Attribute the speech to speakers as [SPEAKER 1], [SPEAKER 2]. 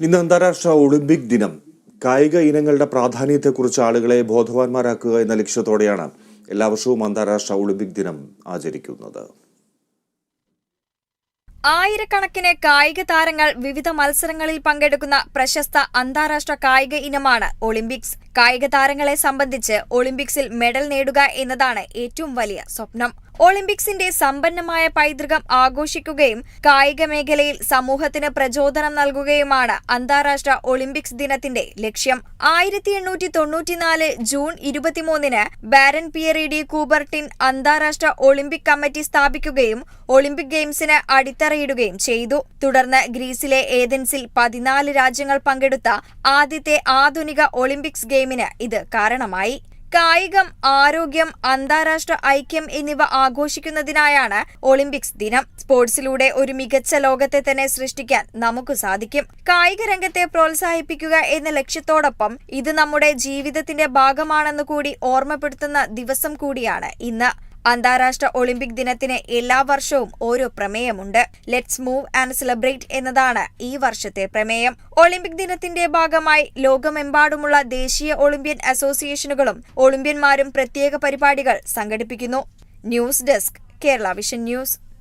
[SPEAKER 1] ഇന്ന് അന്താരാഷ്ട്ര ഒളിമ്പിക് ദിനം. കായിക ഇനങ്ങളുടെ പ്രാധാന്യത്തെക്കുറിച്ച് ആളുകളെ ബോധവാന്മാരാക്കുക എന്ന ലക്ഷ്യത്തോടെയാണ് എല്ലാ വർഷവും അന്താരാഷ്ട്ര ഒളിമ്പിക് ദിനം ആചരിക്കുന്നത്.
[SPEAKER 2] ആയിരക്കണക്കിന് കായിക താരങ്ങൾ വിവിധ മത്സരങ്ങളിൽ പങ്കെടുക്കുന്ന പ്രശസ്ത അന്താരാഷ്ട്ര കായിക ഇനമാണ് ഒളിമ്പിക്സ്. കായിക താരങ്ങളെ സംബന്ധിച്ച് ഒളിമ്പിക്സിൽ മെഡൽ നേടുക എന്നതാണ് ഏറ്റവും വലിയ സ്വപ്നം. ഒളിമ്പിക്സിന്റെ സമ്പന്നമായ പൈതൃകം ആഘോഷിക്കുകയും കായിക മേഖലയിൽ സമൂഹത്തിന് പ്രചോദനം നൽകുകയുമാണ് അന്താരാഷ്ട്ര ഒളിമ്പിക്സ് ദിനത്തിന്റെ ലക്ഷ്യം. ആയിരത്തി എണ്ണൂറ്റി തൊണ്ണൂറ്റിനാല് ജൂൺ ഇരുപത്തിമൂന്നിന് ബാരൻ പിയറി ഡി കൂബർട്ടിൻ അന്താരാഷ്ട്ര ഒളിമ്പിക് കമ്മിറ്റി സ്ഥാപിക്കുകയും ഒളിമ്പിക് ഗെയിംസിന് അടിത്തറയിടുകയും ചെയ്തു. തുടർന്ന് ഗ്രീസിലെ ഏതൻസിൽ പതിനാല് രാജ്യങ്ങൾ പങ്കെടുത്ത ആദ്യത്തെ ആധുനിക ഒളിമ്പിക്സ് ഗെയിമിന് ഇത് കാരണമായി. കായികം ആരോഗ്യം അന്താരാഷ്ട്ര ഐക്യം എന്നിവ ആഘോഷിക്കുന്നതിനായാണ് ഒളിമ്പിക്സ് ദിനം. സ്പോർട്സിലൂടെ ഒരു മികച്ച ലോകത്തെ തന്നെ സൃഷ്ടിക്കാൻ നമുക്ക് സാധിക്കും. കായിക രംഗത്തെ പ്രോത്സാഹിപ്പിക്കുക എന്ന ലക്ഷ്യത്തോടൊപ്പം ഇത് നമ്മുടെ ജീവിതത്തിന്റെ ഭാഗമാണെന്ന് കൂടി ഓർമ്മപ്പെടുത്തുന്ന ദിവസം കൂടിയാണ് ഇന്ന്. അന്താരാഷ്ട്ര ഒളിമ്പിക് ദിനത്തിന് എല്ലാ വർഷവും ഓരോ പ്രമേയമുണ്ട്. ലെറ്റ്സ് മൂവ് ആൻഡ് സെലിബ്രേറ്റ് എന്നതാണ് ഈ വർഷത്തെ പ്രമേയം. ഒളിമ്പിക് ദിനത്തിന്റെ ഭാഗമായി ലോകമെമ്പാടുമുള്ള ദേശീയ ഒളിമ്പ്യൻ അസോസിയേഷനുകളും ഒളിമ്പ്യന്മാരും പ്രത്യേക പരിപാടികൾ സംഘടിപ്പിക്കുന്നു. News desk Kerala Vision news